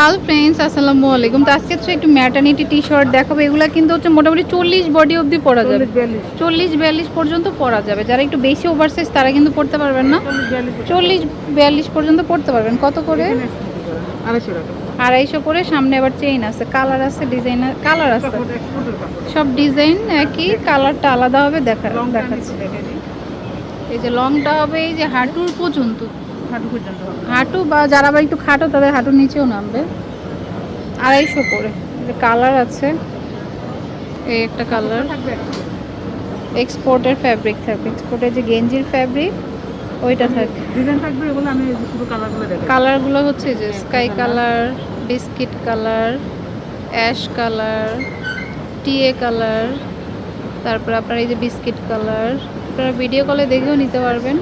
Hello friends আসসালামু আলাইকুম। তো আজকে হচ্ছে একটু ম্যাটার্নিটি টি শার্ট দেখাবো। এগুলো কিন্তু হচ্ছে মোটামুটি চল্লিশ বডি অবধি পরা যাবে। চল্লিশ বিয়াল্লিশ। পর্যন্ত পরা যাবে। যারা একটু বেশি ওভারসাইজ তারা কিন্তু পড়তে পারবেন না। চল্লিশ বিয়াল্লিশ পর্যন্ত। পড়তে পারবেন। কত করে? আড়াইশো টাকা। আড়াইশো করে। সামনে আবার চেইন আছে। কালার আছে ডিজাইনার কালার আছে। সব ডিজাইন একই কালারটা আলাদা হবে। দেখা দেখাচ্ছে। এই যে লংটা হবে এই যে হাঁটুর পর্যন্ত। হাঁটু পর্যন্ত হাঁটু বা যারা আবার একটু খাটো তাদের হাঁটুর নিচেও নামবে। আড়াইশো করে। যে কালার আছে এই একটা কালার। এক্সপোর্টের ফ্যাব্রিক থাকবে। এক্সপোর্টের যে গেঞ্জির ফ্যাব্রিক ওইটা থাকবে। ডিজাইন থাকবে এগুলো আমি শুধু কালারগুলো দেখাই কালারগুলো হচ্ছে যে sky colour biscuit colour ash colour tea colour তারপর আপনার এই যে বিস্কিট কালার। আপনারা ভিডিও কলে দেখেও নিতে পারবেন।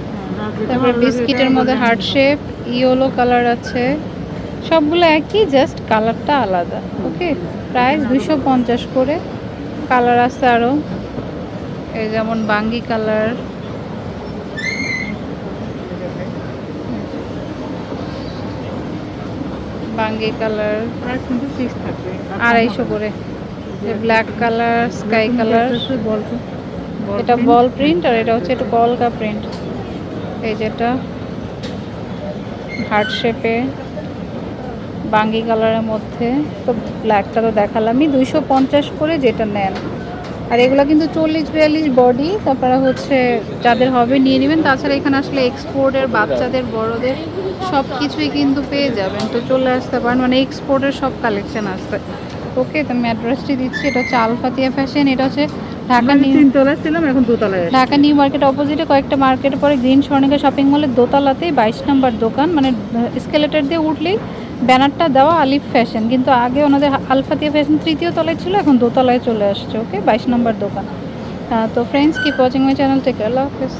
তারপর বিস্কিটের মধ্যে হার্ট শেপ ইয়েলো কালার আছে। সবগুলো একই জাস্ট কালারটা আলাদা ওকে প্রাইস দুশো পঞ্চাশ করে। কালার আছে আরও এই যেমন বাঙ্গি কালার বাঙ্গি কালার আড়াইশো করে। ব্ল্যাক কালার স্কাই কালার এটা বল প্রিন্ট আর এটা হচ্ছে একটু কলকা প্রিন্ট এই যেটা হার্ট শেপে বাঙ্গি কালারের মধ্যে, তো ব্ল্যাকটা তো দেখালামই, দুইশো পঞ্চাশ করে যেটা নেন। আর এগুলো কিন্তু চল্লিশ বিয়াল্লিশ বডি তারপরে হচ্ছে যাদের হবে নিয়ে নেবেন, তাছাড়া এখানে আসলে এক্সপোর্টের বাচ্চাদের, বড়দের সব কিছুই কিন্তু পেয়ে যাবেন। তো চলে আসতে পারেন মানে এক্সপোর্টের সব কালেকশান আসতে ওকে তো আমি অ্যাড্রেসটি দিচ্ছি এটা হচ্ছে আলফাতিয়া ফ্যাশন এটা হচ্ছে ঢাকা নিউ তিন তলায় ছিলাম এখন দোতলায় ঢাকা নিউ মার্কেট অপোজিটে কয়েকটা মার্কেট পরে গ্রিন স্বর্ণিকা শপিং মলের দোতলাতেই বাইশ নম্বর দোকান মানে স্কেলেটার দিয়ে উঠলেই ব্যানারটা দেওয়া আলিফ ফ্যাশন কিন্তু আগে ওনাদের আলফাতিয়া ফ্যাশন তৃতীয় তলায় ছিল এখন দোতলায় চলে আসছে ওকে বাইশ নম্বর দোকান। তো friends keep watching my channel থেকে আল্লাহ হাফেজ।